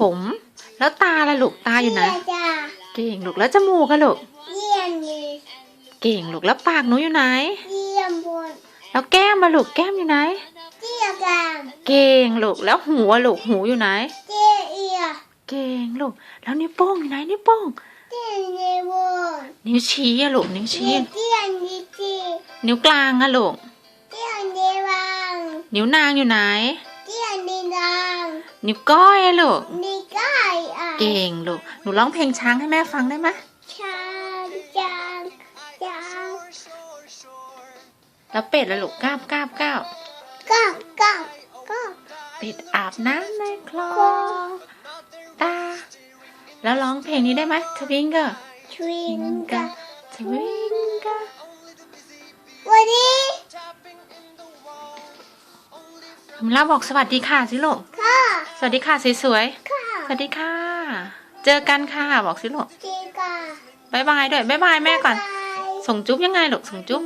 ผม แล้วตาล่ะลูกตาอยู่ไหนเจีจ้าเก่งลูกแล้วจมูกอะลูกเยี่ยมเลยเก่งลูกแล้วปากหนูอยู่ไหนเยี่ยมบนแล้วแก้มมาลูกแก้มอยู่ไหนเจียกลางเก่งลูกแล้วหูอะลูกหูอยู่ไหนเจียเอียเก่งลูกแล้วนิ้วโป้งอยู่ไหนนิ้วโป้งเจียเนบนนิ้วชี้อะลูกนิ้วชี้เจียนิจีนิ้วกลางอะลูกเจียเนวังนิ้วนางอยู่ไหนเจียนิดังนิ้วก้อยอะลูกนิกายอะ เก่งลูก หนูร้องเพลงช้างให้แม่ฟังได้ไหมช้างจางจางแล้วเป็ดละลูกกราบกราบกราบก้าวก้าวก้าวเป็ดอาบน้ำในคลองตา แล้วร้องเพลงนี้ได้ไหมทวิงเกอร์ทวิงกะทวิงเกอร์วันนี้มิลาบอกสวัสดีค่ะสิลูก ค่ะ สวัสดีค่ะสวยค่ะๆสวัสดีค่ะ เจอกันค่ะ บอกสิลูกเจบายบายด้วยบายบายแม่ก่อน ส่งจุ๊บยังไงลูกส่งจุ๊บ